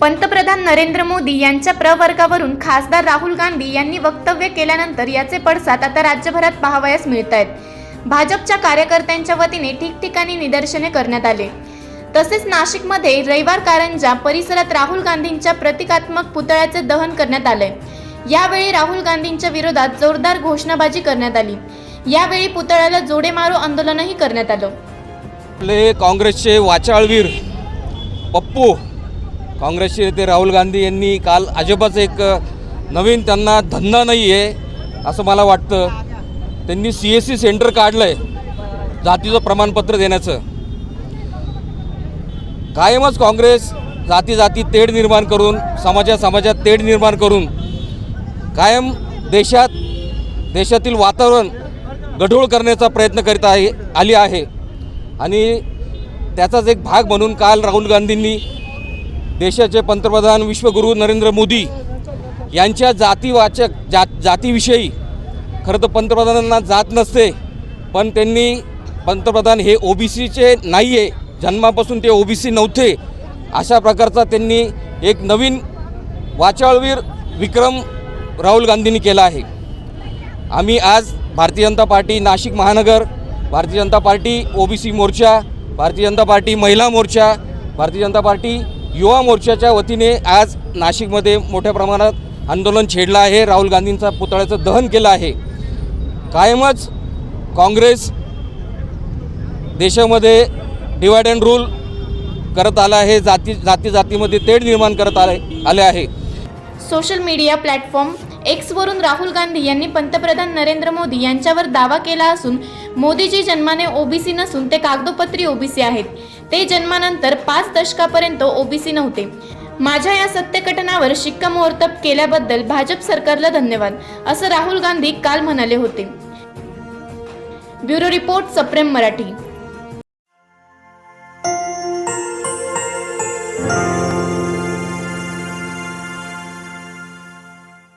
पंतप्रधान नरेंद्र मोदी यांच्या प्रवर्गावरून खासदार राहुल गांधी यांनी वक्तव्य केल्यानंतर याचे पडसाद आता राज्यभरात पाहावयास मिळत आहेत भाजपच्या कार्यकर्त्यांच्या वतीने ठिकठिकाणी निदर्शने करण्यात आले. तसेच नाशिकमध्ये रविवार कारंजा परिसरात राहुल गांधींच्या प्रतिकात्मक पुतळ्याचे दहन करण्यात आले. यावेळी राहुल गांधींच्या विरोधात जोरदार घोषणाबाजी करण्यात आली. यावेळी पुतळ्याला जोडे मारो आंदोलनही करण्यात आलं. आपले काँग्रेसचे वाचाळवीर पप्पू काँग्रेसचे नेते राहुल गांधी यांनी काल अजबच एक नवीन त्यांना धंदा नाही आहे असं मला वाटतं. त्यांनी सी एस सी सेंटर काढलं आहे जातीचं प्रमाणपत्र देण्याचं. कायमच काँग्रेस जाती जाती तेढ निर्माण करून समाजा समाजात तेढ निर्माण करून कायम देशात देशातील वातावरण गढूळ करण्याचा प्रयत्न करीत आहे आली आहे. आणि त्याचाच एक भाग म्हणून काल राहुल गांधींनी देशाचे पंतप्रधान विश्वगुरू नरेंद्र मोदी यांच्या जातीवाचक जात जातीविषयी खरं तर पंतप्रधानांना जात नसते पण त्यांनी पंतप्रधान हे ओबीसीचे नाही आहे जन्मापासून ते ओबीसी नव्हते अशा प्रकारचा त्यांनी एक नवीन वाचाळवीर विक्रम राहुल गांधींनी केला आहे. आम्ही आज भारतीय जनता पार्टी नाशिक महानगर भारतीय जनता पार्टी ओबीसी मोर्चा भारतीय जनता पार्टी महिला मोर्चा भारतीय जनता पार्टी युवा मोर्चाच्या वतीने आज नाशिकमध्ये मोठ्या प्रमाणात आंदोलन छेडलं आहे. राहुल गांधींचा पुतळ्याचं दहन केलं आहे. कायमच काँग्रेस देशामध्ये डिवाइड अँड रूल करत आला आहे जाती जाती जातीमध्ये तेढ निर्माण करत आले आले आहे. सोशल मीडिया प्लॅटफॉर्म एक्सवरून राहुल गांधी यांनी पंतप्रधान नरेंद्र मोदी यांच्यावर दावा केला असून मोदीजी जन्माने ओबीसी नसून ते कागदोपत्री ओबीसी आहेत. ते जन्मानंतर पाच दशकापर्यंत ओबीसी नव्हते. माझ्या या सत्यघटनावर शिक्कामोर्तब केल्याबद्दल भाजप सरकारला धन्यवाद असं राहुल गांधी काल म्हणाले होते. ब्युरो रिपोर्ट सप्रेम मराठी. Bye.